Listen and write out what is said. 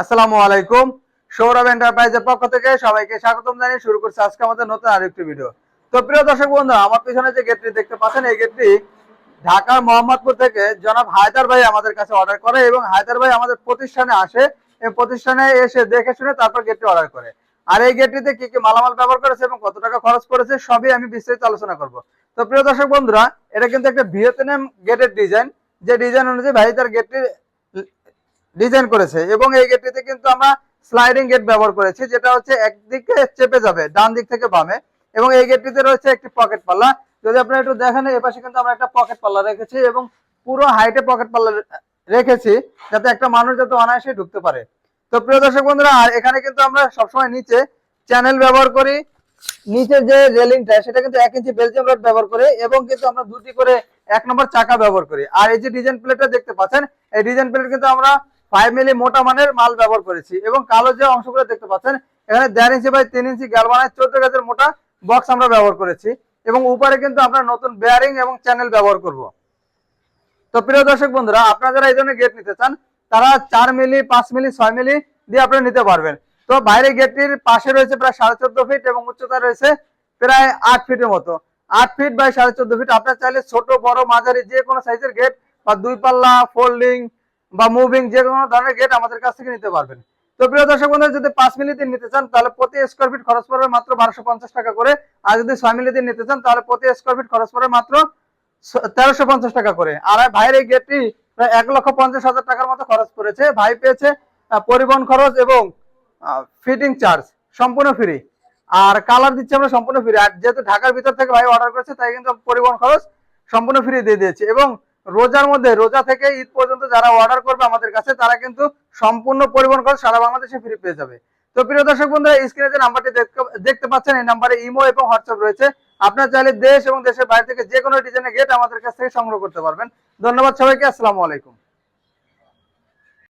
আসসালামু আলাইকুম। সৌরভ এন্টারপ্রাইজের পক্ষ থেকে সবাইকে স্বাগতম জানিয়ে শুরু করছি আজকে আমাদের নতুন আরেকটি ভিডিও তো প্রিয় দর্শক বন্ধু, আমার পিছনে যে গেটটি দেখতে পাচ্ছেন, এই গেটটি ঢাকার মোহাম্মদপুর থেকে জনাব হায়দার ভাই আমাদের কাছে অর্ডার করে এবং হায়দার ভাই আমাদের প্রতিষ্ঠানে আসে এই প্রতিষ্ঠানে এসে দেখে শুনে তারপর গেটটি অর্ডার করে। আর এই গেটটিতে কি কি মালামাল ব্যবহার করেছে এবং কত টাকা খরচ করেছে, সবই আমি বিস্তারিত আলোচনা করব। তো প্রিয় দর্শক বন্ধুরা, এটা কিন্তু একটা ভিয়েতনাম গেটের ডিজাইন যে ডিজাইন অনুযায়ী ভাই, তার গেটটি ডিজাইন করেছে এবং এই গেটটিতে কিন্তু আমরা স্লাইডিং গেট ব্যবহার করেছি, যেটা হচ্ছে একদিকে চেপে যাবে ডান দিক থেকে বামে। এবং এই গেটটিতে রয়েছে একটি পকেট পাল্লা যদি আপনারা একটু দেখেন, এই পাশে কিন্তু আমরা একটা পকেট পাল্লা রেখেছি এবং পুরো হাইটে পকেট পাল্লা রেখেছি, যাতে একটা মানুষ যাতে অনায়াসে ঢুকতে পারে। তো প্রিয় দর্শক বন্ধুরা, আর এখানে কিন্তু আমরা সবসময় নিচে চ্যানেল ব্যবহার করি। নিচে যে রেলিংটা সেটা কিন্তু এক ইঞ্চি বেলজিয়াম রড ব্যবহার করে এবং কিন্তু আমরা দুটি করে এক নম্বর চাকা ব্যবহার করি। আর এই যে ডিজাইন প্লেটটা দেখতে পাচ্ছেন, এই ডিজাইন প্লেট কিন্তু আমরা ফাইভ মিলি মোটা মানের মাল ব্যবহার করেছি এবং কালো যে অংশগুলো দেখতে পাচ্ছেন, এখানে দেড় ইঞ্চি বাই তিন ইঞ্চি গ্যালভানাইজ চোদ্দ গাছের মোটা বক্স আমরা ব্যবহার করেছি এবং উপরে কিন্তু আমরা নতুন বেয়ারিং এবং চ্যানেল ব্যবহার করব। তো প্রিয় দর্শক বন্ধুরা, আপনারা যারা এই ধরনের গেট নিতে চান, তারা চার মিলি পাঁচ মিলি ছয় মিলি দিয়ে আপনারা নিতে পারবেন। তো বাইরে গেটটির পাশে রয়েছে প্রায় সাড়ে চোদ্দ ফিট এবং উচ্চতা রয়েছে প্রায় আট ফিটের মতো। আট ফিট বাই সাড়ে চোদ্দ ফিট আপনার চাইলে ছোট, বড়, মাঝারি যে কোনো সাইজের গেট বা দুই পাল্লা ফোল্ডিং বা মুভিং যে কোনো ধরনের গেট আমাদের কাছ থেকে নিতে পারবেন। তো প্রিয় দর্শক বন্ধুরা, যদি পাঁচ মিলিতে নিতে চান, তাহলে প্রতি স্কোয়ার ফিট খরচ পড়বে মাত্র বারোশো পঞ্চাশ টাকা করে। আর যদি ছয় মিলিতে নিতে চান, তাহলে প্রতি স্কোয়ার ফিট খরচ পড়বে মাত্র তেরোশো পঞ্চাশ টাকা করে। আর ভাইয়ের এই গেটটি প্রায় এক লক্ষ পঞ্চাশ হাজার টাকার মতো খরচ পড়েছে। ভাই পেয়েছে পরিবহন খরচ এবং ফিটিং চার্জ সম্পূর্ণ ফ্রি আর কালার দিচ্ছে আমরা সম্পূর্ণ ফ্রি আর যেহেতু ঢাকার ভিতর থেকে ভাই অর্ডার করেছে, তাই কিন্তু পরিবহন খরচ সম্পূর্ণ ফ্রি দিয়ে দিয়েছি। এবং রোজার মধ্যে, রোজা থেকে ঈদ পর্যন্ত যারা অর্ডার করবে আমাদের কাছে, তারা কিন্তু সম্পূর্ণ পরিবহন করে সারা বাংলাদেশে ফ্রি পেয়ে যাবে। তো প্রিয় দর্শক বন্ধুরা স্ক্রিনে যে নাম্বারটি দেখতে- পাচ্ছেন, এই নাম্বারে ইমো এবং হোয়াটসঅ্যাপ রয়েছে। আপনার চাইলে দেশ এবং দেশের বাইরে থেকে যে কোনো ডিজাইনের গেট আমাদের কাছ থেকে সংগ্রহ করতে পারবেন। ধন্যবাদ সবাইকে, আসসালামু আলাইকুম।